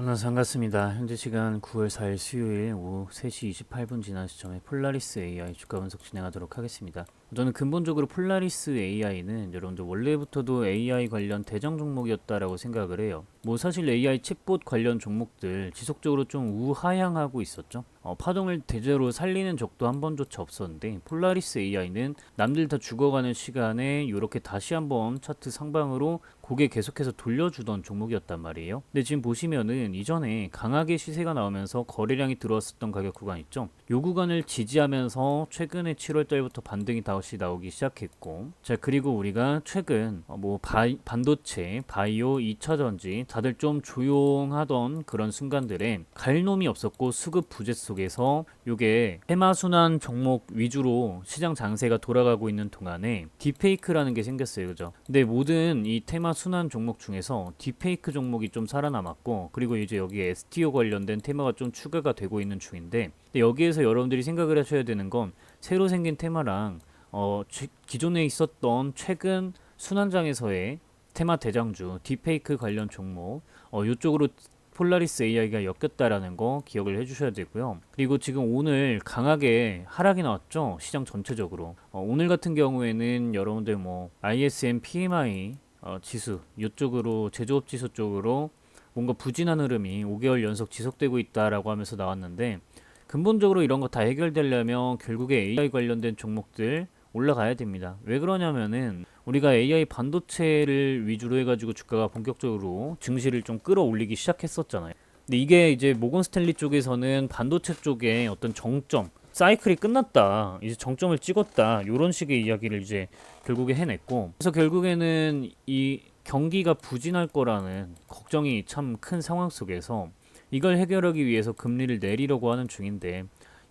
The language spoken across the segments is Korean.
만나서 반갑습니다. 현재 시간 9월 4일 수요일 오후 3시 28분 지난 시점에 폴라리스 AI 주가 분석 진행하도록 하겠습니다. 저는 근본적으로 폴라리스 AI는 여러분들 원래부터도 AI 관련 대장 종목이었다라고 생각을 해요. 뭐 사실 AI 챗봇 관련 종목들 지속적으로 좀 우하향하고 있었죠. 어, 파동을 대대로 살리는 적도 한 번조차 없었는데 폴라리스 AI는 남들 다 죽어가는 시간에 이렇게 다시 한번 차트 상방으로 고개 계속해서 돌려주던 종목이었단 말이에요. 근데 지금 보시면은 이전에 강하게 시세가 나오면서 거래량이 들어왔었던 가격 구간 있죠. 요 구간을 지지하면서 최근에 7월 달부터 반등이 다시 나오기 시작했고 자 그리고 우리가 최근 어, 뭐 바이, 반도체, 바이오, 2차 전지 다들 좀 조용하던 그런 순간들에 갈 놈이 없었고 수급 부재 속에서 요게 테마 순환 종목 위주로 시장 장세가 돌아가고 있는 동안에 딥페이크라는 게 생겼어요. 그죠? 근데 모든 이 테마 순환 종목 중에서 딥페이크 종목이 좀 살아남았고 그리고 이제 여기에 STO 관련된 테마가 좀 추가가 되고 있는 중인데 여기에서 여러분들이 생각을 하셔야 되는 건 새로 생긴 테마랑 어, 지- 기존에 있었던 최근 순환장에서의 테마 대장주 딥페이크 관련 종목 어, 이쪽으로 폴라리스 AI가 엮였다라는 거 기억을 해주셔야 되고요. 그리고 지금 오늘 강하게 하락이 나왔죠 시장 전체적으로. 어, 오늘 같은 경우에는 여러분들 뭐 ISM PMI 어, 지수 이쪽으로 제조업 지수 쪽으로 뭔가 부진한 흐름이 5개월 연속 지속되고 있다라고 하면서 나왔는데 근본적으로 이런 거 다 해결되려면 결국에 AI 관련된 종목들 올라가야 됩니다. 왜 그러냐면은 우리가 AI 반도체를 위주로 해가지고 주가가 본격적으로 증시를 좀 끌어올리기 시작했었잖아요. 근데 이게 이제 모건 스탠리 쪽에서는 반도체 쪽에 어떤 정점, 사이클이 끝났다, 이제 정점을 찍었다, 이런 식의 이야기를 이제 결국에 해냈고, 그래서 결국에는 이 경기가 부진할 거라는 걱정이 참 큰 상황 속에서 이걸 해결하기 위해서 금리를 내리려고 하는 중인데,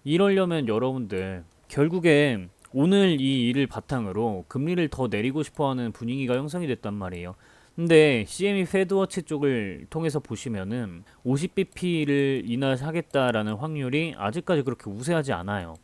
이러려면 여러분들 결국에 오늘 이 일을 바탕으로 금리를 더 내리고 싶어하는 분위기가 형성이 됐단 말이에요. 근데 CME 페드워치 쪽을 통해서 보시면은 50bp를 인하하겠다라는 확률이 아직까지 그렇게 우세하지 않아요.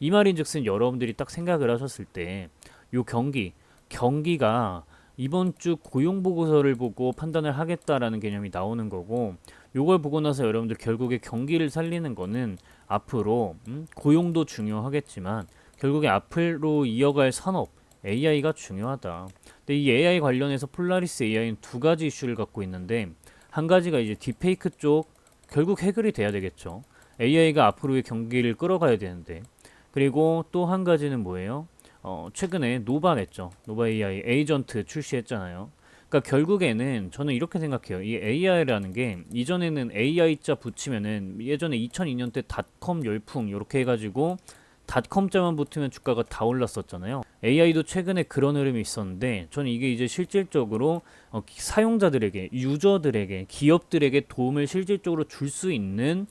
이 말인즉슨 여러분들이 딱 생각을 하셨을 때 요 경기 경기가 이번 주 고용 보고서를 보고 판단을 하겠다라는 개념이 나오는 거고 요걸 보고 나서 여러분들 결국에 경기를 살리는 거는 앞으로 음, 고용도 중요하겠지만 결국에 앞으로 이어갈 산업 AI가 중요하다. 근데 이 AI 관련해서 폴라리스 AI는 두 가지 이슈를 갖고 있는데 한 가지가 이제 딥페이크 쪽 결국 해결이 돼야 되겠죠. AI가 앞으로의 경기를 끌어가야 되는데 그리고 또 한 가지는 뭐예요? 어, 최근에 노바 냈죠. 노바 AI 에이전트 출시했잖아요. 그러니까 결국에는 저는 이렇게 생각해요. 이 AI라는 게 이전에는 AI자 붙이면은 예전에 2002년 때 닷컴 열풍 이렇게 해가지고 닷컴자만 붙으면 주가가 다 올랐었잖아요. AI도 최근에 그런 흐름이 있었는데 저는 이게 이제 실질적으로 어, 기- 사용자들에게 유저들에게 기업들에게 도움을 실질적으로 줄 수 있는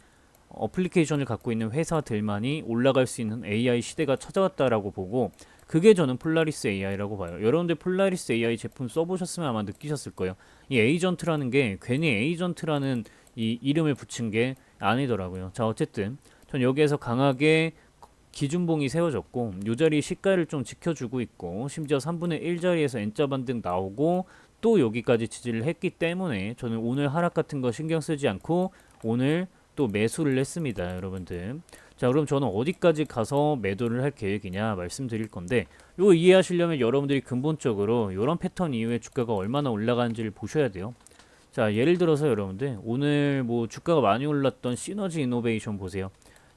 어플리케이션을 갖고 있는 회사들만이 올라갈 수 있는 AI 시대가 찾아왔다라고 보고 그게 저는 폴라리스 AI라고 봐요. 여러분들 폴라리스 AI 제품 써보셨으면 아마 느끼셨을 거예요. 이 에이전트라는 게 괜히 에이전트라는 이 이름을 붙인 게 아니더라고요. 자 어쨌든 전 여기에서 강하게 기준봉이 세워졌고 요 자리 시가를 좀 지켜주고 있고 심지어 3분의 1 자리에서 N자 반등 나오고 또 여기까지 지지를 했기 때문에 저는 오늘 하락 같은 거 신경 쓰지 않고 오늘 또 매수를 했습니다 여러분들. 자 그럼 저는 어디까지 가서 매도를 할 계획이냐 말씀드릴 건데 이거 이해하시려면 여러분들이 근본적으로 이런 패턴 이후에 주가가 얼마나 올라가는지를 보셔야 돼요. 자 예를 들어서 여러분들 오늘 뭐 주가가 많이 올랐던 시너지 이노베이션 보세요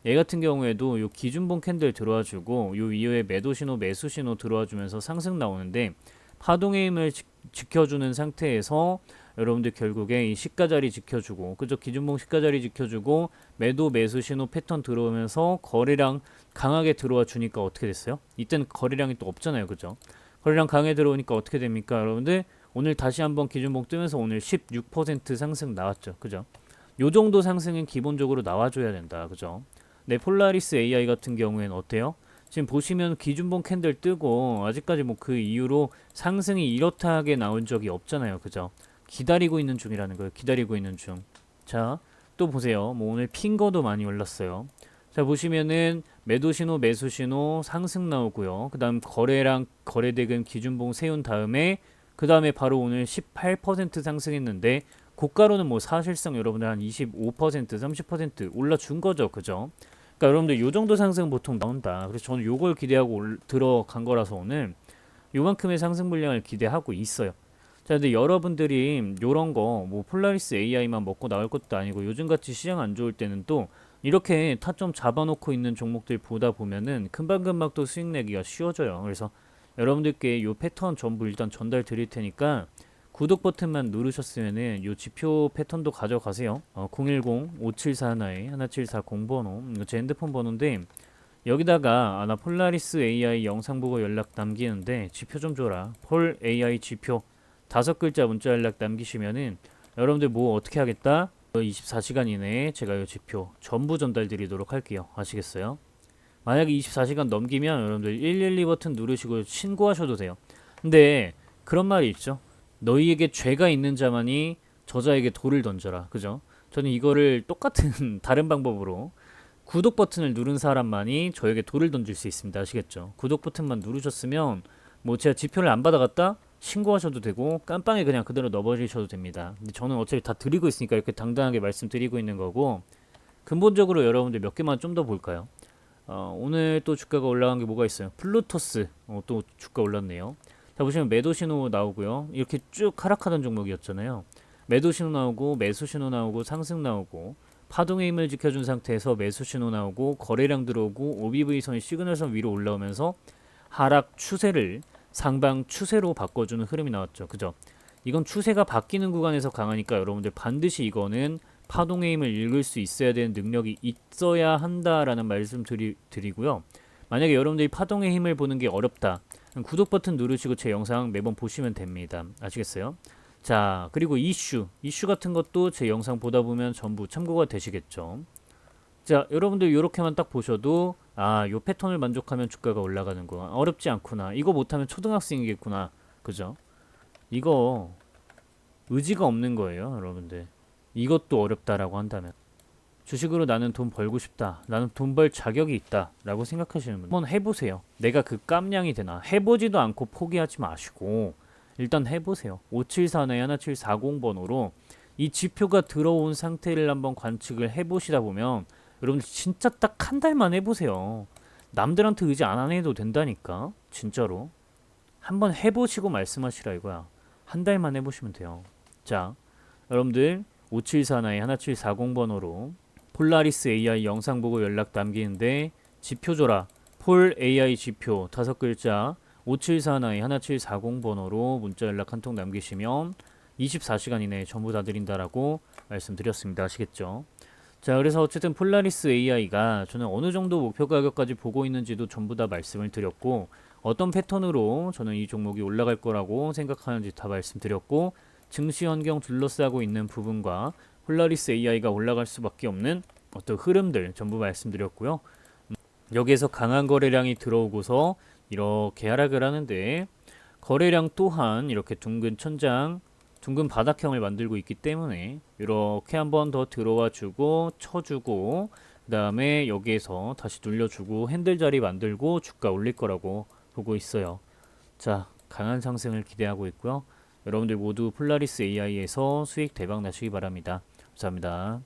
얘 같은 경우에도 요 기준봉 캔들 들어와 주고 요 이후에 매도 신호 매수 신호 들어와 주면서 상승 나오는데 파동의 힘을 지, 지켜주는 상태에서 여러분들 결국에 이 시가 자리 지켜주고 그죠 기준봉 시가 자리 지켜주고 매도 매수 신호 패턴 들어오면서 거래량 강하게 들어와 주니까 어떻게 됐어요? 이때는 거래량이 또 없잖아요 그죠? 거래량 강하게 들어오니까 어떻게 됩니까 여러분들? 오늘 다시 한번 기준봉 뜨면서 오늘 16% 상승 나왔죠 그죠? 요 정도 상승은 기본적으로 나와줘야 된다 그죠? 네, 폴라리스 AI 같은 경우에는 어때요? 지금 보시면 기준봉 캔들 뜨고 아직까지 뭐 그 이후로 상승이 이렇다 하게 나온 적이 없잖아요. 그죠? 기다리고 있는 중이라는 거예요. 기다리고 있는 중. 자, 또 보세요. 뭐 오늘 핑거도 많이 올랐어요. 자, 보시면은 매도 신호, 매수 신호 상승 나오고요. 그다음 거래량 거래 대금 기준봉 세운 다음에 그다음에 바로 오늘 18% 상승했는데 고가로는 뭐 사실상 여러분들 한 25% 30% 올라준 거죠 그죠 그러니까 여러분들 요 정도 상승 보통 나온다. 그래서 저는 요걸 기대하고 올, 들어간 거라서 오늘 요만큼의 상승 물량을 기대하고 있어요. 자 근데 여러분들이 요런 거 뭐 폴라리스 AI만 먹고 나올 것도 아니고 요즘같이 시장 안 좋을 때는 또 이렇게 타점 잡아놓고 있는 종목들 보다 보면은 금방금방 또 수익 내기가 쉬워져요. 그래서 여러분들께 요 패턴 전부 일단 전달 드릴 테니까 구독 버튼만 누르셨으면은 요 지표 패턴도 가져가세요. 어, 010-5741-1740번호 이거 제 핸드폰 번호인데 여기다가 아, 나 폴라리스 AI 영상 보고 연락 남기는데 지표 좀 줘라. 폴 AI 지표 다섯 글자 문자 연락 남기시면은 여러분들 뭐 어떻게 하겠다? 24시간 이내에 제가 요 지표 전부 전달 드리도록 할게요. 아시겠어요? 만약에 24시간 넘기면 여러분들 112 버튼 누르시고 신고하셔도 돼요. 근데 그런 말이 있죠. 너희에게 죄가 있는 자만이 저자에게 돌을 던져라. 그죠? 저는 이거를 똑같은 다른 방법으로 구독 버튼을 누른 사람만이 저에게 돌을 던질 수 있습니다. 아시겠죠? 구독 버튼만 누르셨으면 뭐 제가 지표를 안 받아갔다 신고하셔도 되고 깜빵에 그냥 그대로 넣어버리셔도 됩니다. 근데 저는 어차피 다 드리고 있으니까 이렇게 당당하게 말씀드리고 있는 거고 근본적으로 여러분들 몇 개만 좀 더 볼까요? 어, 오늘 또 주가가 올라간 게 뭐가 있어요? 플루토스 어, 또 주가 올랐네요. 자 보시면 매도 신호 나오고요. 이렇게 쭉 하락하던 종목이었잖아요. 매도 신호 나오고 매수 신호 나오고 상승 나오고 파동의 힘을 지켜준 상태에서 매수 신호 나오고 거래량 들어오고 OBV 선이 시그널선 위로 올라오면서 하락 추세를 상방 추세로 바꿔주는 흐름이 나왔죠. 그죠? 이건 추세가 바뀌는 구간에서 강하니까 여러분들 반드시 이거는 파동의 힘을 읽을 수 있어야 되는 능력이 있어야 한다라는 말씀 드리, 드리고요. 만약에 여러분들이 파동의 힘을 보는 게 어렵다. 구독 버튼 누르시고 제 영상 매번 보시면 됩니다. 아시겠어요? 자, 그리고 이슈. 이슈 같은 것도 제 영상 보다 보면 전부 참고가 되시겠죠. 자, 여러분들 이렇게만 딱 보셔도 아, 요 패턴을 만족하면 주가가 올라가는구나. 어렵지 않구나. 이거 못하면 초등학생이겠구나. 그죠? 이거 의지가 없는 거예요, 여러분들. 이것도 어렵다라고 한다면 주식으로 나는 돈 벌고 싶다. 나는 돈 벌 자격이 있다. 라고 생각하시는 분 한번 해보세요. 내가 그 깜냥이 되나. 해보지도 않고 포기하지 마시고 일단 해보세요. 5741 1740번호로 이 지표가 들어온 상태를 한번 관측을 해보시다 보면 여러분들 진짜 딱 한 달만 해보세요. 남들한테 의지 안 해도 된다니까. 진짜로. 한번 해보시고 말씀하시라 이거야. 한 달만 해보시면 돼요. 자, 여러분들 5741 1740번호로 폴라리스 AI 영상 보고 연락 남기는데 지표 줘라. 폴 AI 지표 다섯 글자 5741 1740 번호로 문자 연락 한 통 남기시면 24시간 이내에 전부 다 드린다라고 말씀드렸습니다. 아시겠죠? 자, 그래서 어쨌든 폴라리스 AI가 저는 어느 정도 목표 가격까지 보고 있는지도 전부 다 말씀을 드렸고 어떤 패턴으로 저는 이 종목이 올라갈 거라고 생각하는지 다 말씀드렸고 증시 환경 둘러싸고 있는 부분과 폴라리스 AI가 올라갈 수밖에 없는 어떤 흐름들 전부 말씀드렸고요. 음, 여기에서 강한 거래량이 들어오고서 이렇게 하락을 하는데 거래량 또한 이렇게 둥근 천장, 둥근 바닥형을 만들고 있기 때문에 이렇게 한번 더 들어와 주고 쳐주고 그 다음에 여기에서 다시 눌려주고 핸들 자리 만들고 주가 올릴 거라고 보고 있어요. 자, 강한 상승을 기대하고 있고요. 여러분들 모두 폴라리스 AI에서 수익 대박 나시기 바랍니다. 감사합니다.